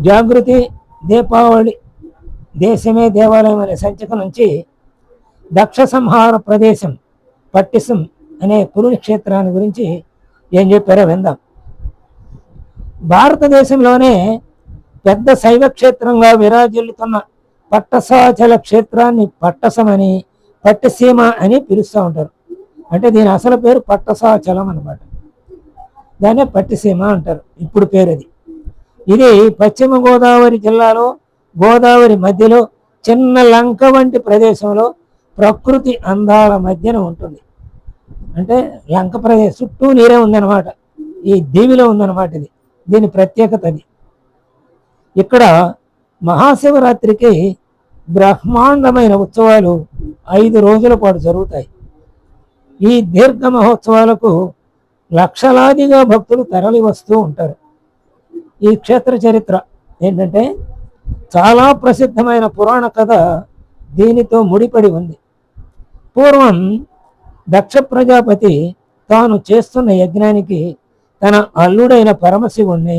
జాగృతి దీపావళి దేశమే దేవాలయం అనే సంచిక నుంచి దక్ష సంహార ప్రదేశం పట్టిసం అనే పురుణక్షేత్రాన్ని గురించి ఏం చెప్పారో విందాం. భారతదేశంలోనే పెద్ద శైవ క్షేత్రంగా విరాజిల్లుతున్న పట్టసాచల క్షేత్రాన్ని పట్టసమని పట్టసీమ అని పిలుస్తూ ఉంటారు. అంటే దీని అసలు పేరు పట్టసాచలం అన్నమాట. దాన్నే పట్టిసీమ అంటారు. ఇప్పుడు పేరు అది ఇది పశ్చిమ గోదావరి జిల్లాలో గోదావరి మధ్యలో చిన్న లంక వంటి ప్రదేశంలో ప్రకృతి అందాల మధ్యన ఉంటుంది. అంటే లంక ప్రదేశం చుట్టూ నీరే ఉందన్నమాట. ఈ దీవిలో ఉందన్నమాట ఇది. దీని ప్రత్యేకత అది. ఇక్కడ మహాశివరాత్రికి బ్రహ్మాండమైన ఉత్సవాలు ఐదు రోజుల పాటు జరుగుతాయి. ఈ దీర్ఘ మహోత్సవాలకు లక్షలాదిగా భక్తులు తరలి వస్తూ ఉంటారు. ఈ క్షేత్ర చరిత్ర ఏంటంటే చాలా ప్రసిద్ధమైన పురాణ కథ దీనితో ముడిపడి ఉంది. పూర్వం దక్ష ప్రజాపతి తాను చేస్తున్న యజ్ఞానికి తన అల్లుడైన పరమశివుణ్ణి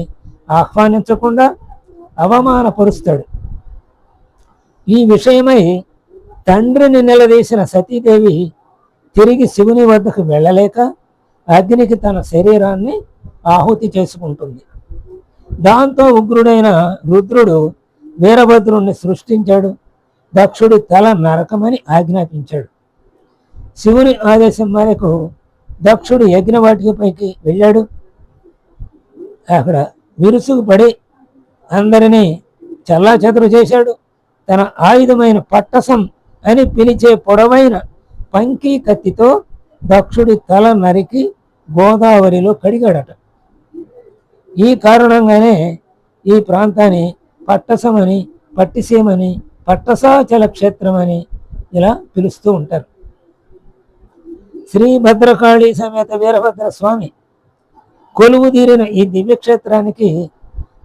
ఆహ్వానించకుండా అవమానపరుస్తాడు. ఈ విషయమై తండ్రిని నిలదీసిన సతీదేవి తిరిగి శివుని వద్దకు వెళ్ళలేక అగ్నికి తన శరీరాన్ని ఆహుతి చేసుకుంటుంది. దాంతో ఉగ్రుడైన రుద్రుడు వీరభద్రుణ్ణి సృష్టించాడు. దక్షుడి తల నరకమని ఆజ్ఞాపించాడు. శివుని ఆదేశం మేరకు దక్షుడు యజ్ఞవాటికపైకి వెళ్ళాడు. అక్కడ విరుసుకు పడి అందరినీ చల్లాచెదరు చేశాడు. తన ఆయుధమైన పట్టసం అని పిలిచే పొడవైన పంకీ కత్తితో దక్షుడి తల నరికి గోదావరిలో కడిగాడట. ఈ కారణంగానే ఈ ప్రాంతాన్ని పట్టసమని పట్టిసీమని పట్టసాచల క్షేత్రమని ఇలా పిలుస్తూ ఉంటారు. శ్రీ భద్రకాళి సమేత వీరభద్ర స్వామి కొలువు తీరిన ఈ దివ్యక్షేత్రానికి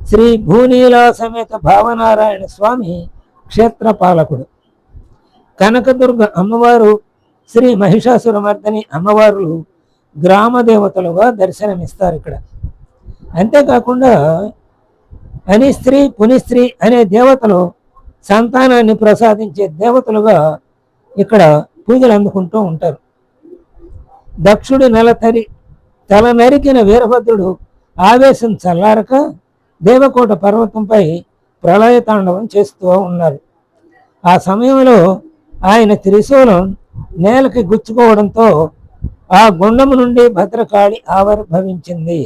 శ్రీ భూనీలా సమేత భావనారాయణ స్వామి క్షేత్రపాలకుడు కనకదుర్గ అమ్మవారు శ్రీ మహిషాసురమర్దని అమ్మవారు గ్రామ దేవతలుగా దర్శనమిస్తారు ఇక్కడ. అంతేకాకుండా అనిస్త్రీ పునిస్త్రీ అనే దేవతలు సంతానాన్ని ప్రసాదించే దేవతలుగా ఇక్కడ పూజలు అందుకుంటూ ఉంటారు. దక్షుడి నెలతరి తల నరికిన వీరభద్రుడు ఆవేశం చల్లారక దేవకోట పర్వతంపై ప్రళయ తాండవం చేస్తూ ఉన్నారు. ఆ సమయంలో ఆయన త్రిశూలం నేలకి గుచ్చుకోవడంతో ఆ గుండము నుండి భద్రకాళి ఆవిర్భవించింది.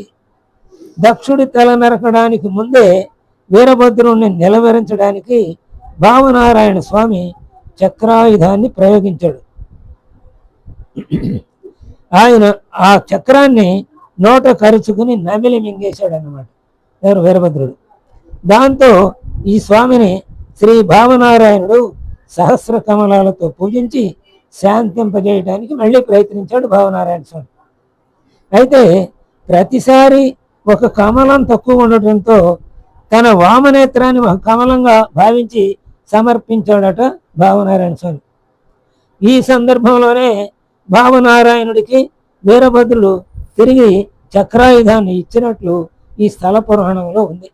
దక్షుడి తల నరకడానికి ముందే వీరభద్రుణ్ణి నిలవరించడానికి భావనారాయణ స్వామి చక్రాయుధాన్ని ప్రయోగించాడు. ఆయన ఆ చక్రాన్ని నోట కరుచుకుని నమిలి మింగేశాడు అన్నమాట ఎవరు? వీరభద్రుడు. దాంతో ఈ స్వామిని శ్రీ భావనారాయణుడు సహస్ర కమలాలతో పూజించి శాంతింపజేయడానికి మళ్ళీ ప్రయత్నించాడు భావనారాయణ స్వామి. అయితే ప్రతిసారి ఒక కమలం తక్కువ ఉండటంతో తన వామనేత్రాన్ని కమలంగా భావించి సమర్పించాడట భావనారాయణ స్వామి. ఈ సందర్భంలోనే భావనారాయణుడికి వీరభద్రుడు తిరిగి చక్రాయుధాన్ని ఇచ్చినట్లు ఈ స్థల పురాణంలో ఉంది.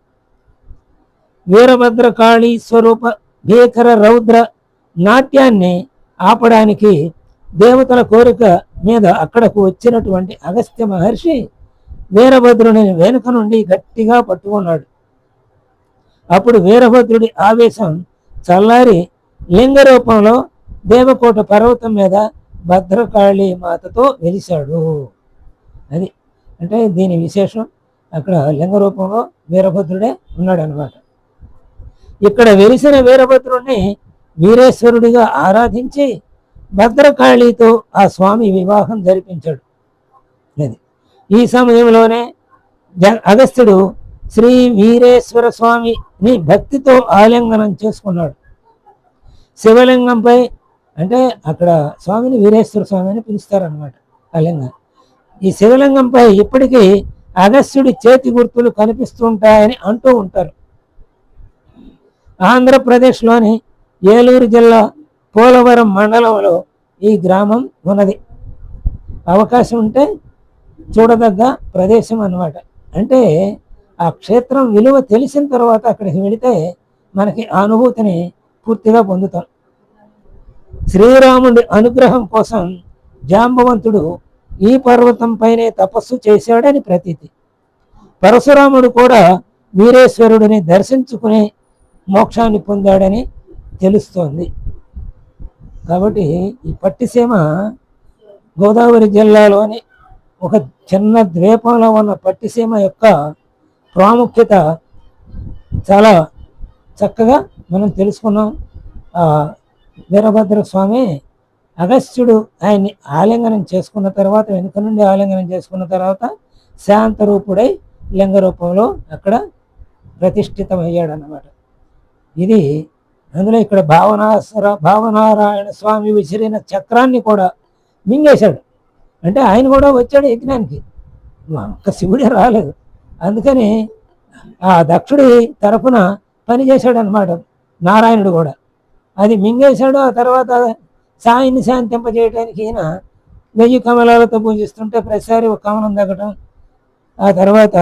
వీరభద్ర కాళీ స్వరూప భీకర రౌద్ర నాట్యాన్ని ఆపడానికి దేవతల కోరిక మీద అక్కడకు వచ్చినటువంటి అగస్త్య మహర్షి వీరభద్రుని వెనుక నుండి గట్టిగా పట్టుకున్నాడు. అప్పుడు వీరభద్రుడి ఆవేశం చల్లారి లింగ రూపంలో దేవకోట పర్వతం మీద భద్రకాళి మాతతో వెలిశాడు. అది అంటే దీని విశేషం అక్కడ లింగ రూపంలో వీరభద్రుడే ఉన్నాడు అనమాట ఇక్కడ వెలిసిన వీరభద్రుణ్ణి వీరేశ్వరుడిగా ఆరాధించి భద్రకాళితో ఆ స్వామి వివాహం జరిపించాడు. అది ఈ సమయంలోనే జ అగస్త్యుడు శ్రీ వీరేశ్వర స్వామిని భక్తితో ఆలింగనం చేసుకున్నాడు. శివలింగంపై అంటే అక్కడ స్వామిని వీరేశ్వర స్వామి అని పిలుస్తారనమాట ఆలింగం. ఈ శివలింగంపై ఇప్పటికీ అగస్త్యుడి చేతి గుర్తులు కనిపిస్తుంటాయని అంటూ ఉంటారు. ఆంధ్రప్రదేశ్లోని ఏలూరు జిల్లా పోలవరం మండలంలో ఈ గ్రామం ఉన్నది. అవకాశం ఉంటే చూడదగ్గ ప్రదేశం అన్నమాట. అంటే ఆ క్షేత్రం విలువ తెలిసిన తర్వాత అక్కడికి వెళితే మనకి ఆ అనుభూతిని పూర్తిగా పొందుతాం. శ్రీరాముడి అనుగ్రహం కోసం జాంబవంతుడు ఈ పర్వతం పైనే తపస్సు చేశాడని ప్రతీతి. పరశురాముడు కూడా వీరేశ్వరుడిని దర్శించుకుని మోక్షాన్ని పొందాడని తెలుస్తోంది. కాబట్టి ఈ పట్టిసీమ గోదావరి జిల్లాలోని ఒక చిన్న ద్వీపంలో ఉన్న పట్టిసీమ యొక్క ప్రాముఖ్యత చాలా చక్కగా మనం తెలుసుకున్నాం. వీరభద్ర స్వామి అగస్త్యుడు ఆయన్ని ఆలింగనం చేసుకున్న తర్వాత వెనుక నుండి ఆలింగనం చేసుకున్న తర్వాత శాంత రూపుడై లింగ రూపంలో అక్కడ ప్రతిష్ఠితమయ్యాడు అన్నమాట ఇది అందులో ఇక్కడ భావనాసర భావనారాయణ స్వామి విసిరిన చక్రాన్ని కూడా మింగేశాడు. అంటే ఆయన కూడా వచ్చాడు యజ్ఞానికి. ఒక్క శివుడే రాలేదు. అందుకని ఆ దక్షుడి తరపున పనిచేశాడు అనమాట నారాయణుడు కూడా. అది మింగేశాడు ఆ తర్వాత సాయిని శాంతింపజేయడానికి ఈయన వెయ్యి కమలాలతో పూజిస్తుంటే ప్రతిసారి ఒక కమలం తగ్గటం ఆ తర్వాత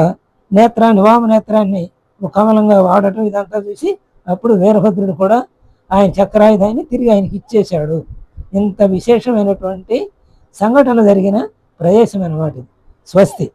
నేత్రాన్ని వామ నేత్రాన్ని ఒక కమలంగా వాడటం ఇదంతా చూసి అప్పుడు వీరభద్రుడు కూడా ఆయన చక్రాయుధాన్ని తిరిగి ఆయనకి ఇచ్చేశాడు. ఇంత విశేషమైనటువంటి సంఘటన జరిగిన ప్రదేశం అనమాట స్వస్తి.